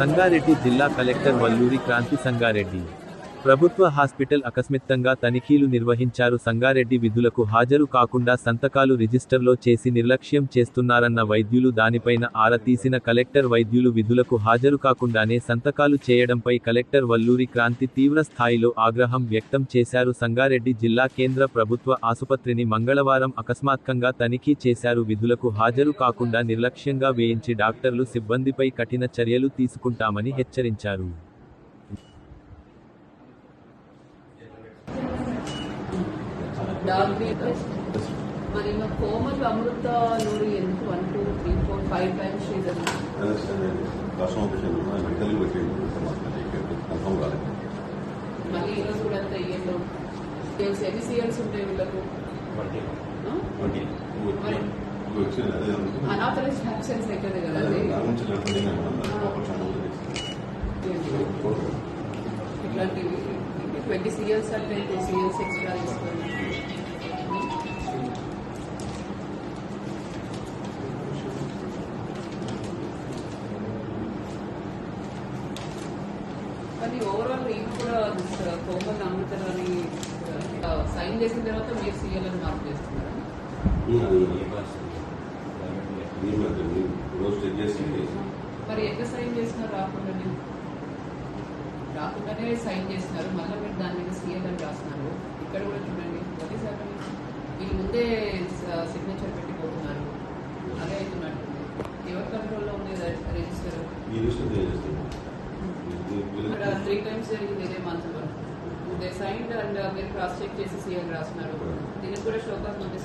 సంగారెడ్డి జిల్లా కలెక్టర్ వల్లూరి క్రాంతి సంగారెడ్డి. ప్రభుత్వ హాస్పిటల్ అకస్మిత్తంగా తనిఖీలు నిర్వహించారు. సంగారెడ్డి విధులకు హాజరు కాకుండా సంతకాలు రిజిస్టర్లో చేసి నిర్లక్ష్యం చేస్తున్నారన్న వైద్యులు దానిపైన ఆరతీసిన కలెక్టర్ వైద్యులు విధులకు హాజరు కాకుండానే సంతకాలు చేయడంపై కలెక్టర్ వల్లూరి క్రాంతి తీవ్ర స్థాయిలో ఆగ్రహం వ్యక్తం చేశారు. సంగారెడ్డి జిల్లా కేంద్ర ప్రభుత్వ ఆసుపత్రిని మంగళవారం అకస్మాత్కంగా తనిఖీ చేశారు. విధులకు హాజరు కాకుండా నిర్లక్ష్యంగా వేయించి డాక్టర్లు సిబ్బందిపై కఠిన చర్యలు తీసుకుంటామని హెచ్చరించారు. మరి కోమల్ అమృత నూరి ఎందుకు one two three four five times మళ్ళీ ఈరోజు కూడా అంత ఇయ్యంలో ఎన్ని సిఎల్స్ ఉంటాయి వీళ్ళకు? అనాథరైజ్ యాక్సెన్స్ అవుతుంది కదా ఇట్లాంటివి. ట్వంటీ సిఎల్స్ అంటే టూ సిఎల్స్ ఎక్స్ట్రా తీసుకోండి కానీ ఓవరాల్ ఇది కూడా కోమల్ అమృతం అని సైన్ చేసిన తర్వాత మీరు సీఎల్ అని మార్క్ చేస్తున్నారా? మరి ఎట్లా సైన్ చేసినారు రాకుండానే రాకుండానే సైన్ చేసినారు మళ్ళీ మీరు దాని మీద సీఎల్ అని రాస్తున్నారు. ఇక్కడ కూడా చూడండి. ఒకటి సార్ వీళ్ళు ముందే సిగ్నేచర్ పెట్టిపోతున్నారు అదే అవుతున్నట్టు ఎవరి కంట్రోల్లో ఉంది రిజిస్టర్ త్రీ టైమ్స్ జరిగింది ఇదే మంత్లో. దే సైన్డ్ అండ్ మీరు క్రాస్ చెక్ చేసి సీఎల్ రాస్తున్నారు. దీనికి కూడా షోకాస్ ఉంది.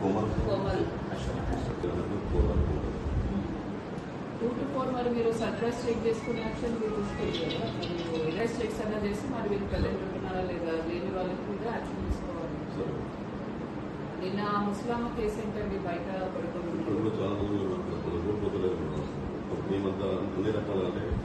Komal Komal two to four మరి మీరు సర్ప్రైజ్ చెక్ చేసుకునే యాక్షన్ మీరు తీసుకోవాలి మీరు చెక్స్ అన్నా చేసి మరి వీళ్ళు ప్రజెంట్ ఉంటున్నారా లేదా? లేని వాళ్ళకి మీద యాక్షన్ తీసుకోవాలి. నిన్న ముస్లామా కేసు ఏంటండి? బయట పడుకోండి poder da palavra.